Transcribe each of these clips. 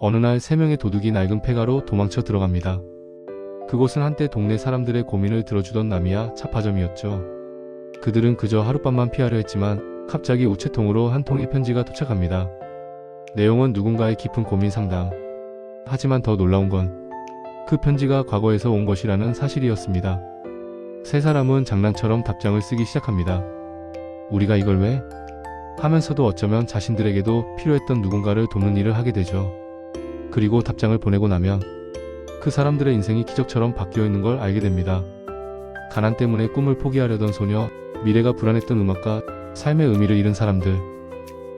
어느 날 세 명의 도둑이 낡은 폐가로 도망쳐 들어갑니다. 그곳은 한때 동네 사람들의 고민을 들어주던 나미야 차파점이었죠. 그들은 그저 하룻밤만 피하려 했지만 갑자기 우체통으로 한 통의 편지가 도착합니다. 내용은 누군가의 깊은 고민 상담. 하지만 더 놀라운 건 그 편지가 과거에서 온 것이라는 사실이었습니다. 세 사람은 장난처럼 답장을 쓰기 시작합니다. 우리가 이걸 왜? 하면서도 어쩌면 자신들에게도 필요했던 누군가를 돕는 일을 하게 되죠. 그리고 답장을 보내고 나면 그 사람들의 인생이 기적처럼 바뀌어 있는 걸 알게 됩니다. 가난 때문에 꿈을 포기하려던 소녀, 미래가 불안했던 음악가, 삶의 의미를 잃은 사람들.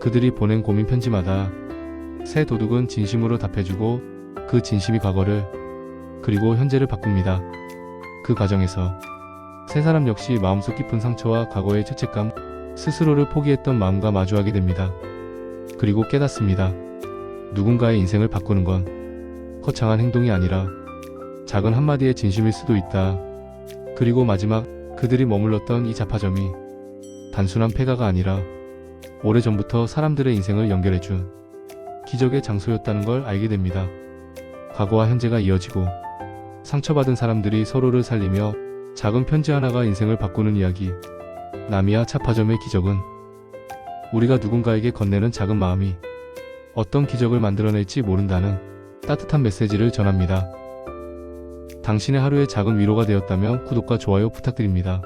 그들이 보낸 고민 편지마다 새 도둑은 진심으로 답해주고 그 진심이 과거를 그리고 현재를 바꿉니다. 그 과정에서 세 사람 역시 마음속 깊은 상처와 과거의 죄책감, 스스로를 포기했던 마음과 마주하게 됩니다. 그리고 깨닫습니다. 누군가의 인생을 바꾸는 건 거창한 행동이 아니라 작은 한마디의 진심일 수도 있다. 그리고 마지막 그들이 머물렀던 이 자파점이 단순한 폐가가 아니라 오래전부터 사람들의 인생을 연결해준 기적의 장소였다는 걸 알게 됩니다. 과거와 현재가 이어지고 상처받은 사람들이 서로를 살리며 작은 편지 하나가 인생을 바꾸는 이야기. 나미야 차파점의 기적은 우리가 누군가에게 건네는 작은 마음이 어떤 기적을 만들어낼지 모른다는 따뜻한 메시지를 전합니다. 당신의 하루의 작은 위로가 되었다면 구독과 좋아요 부탁드립니다.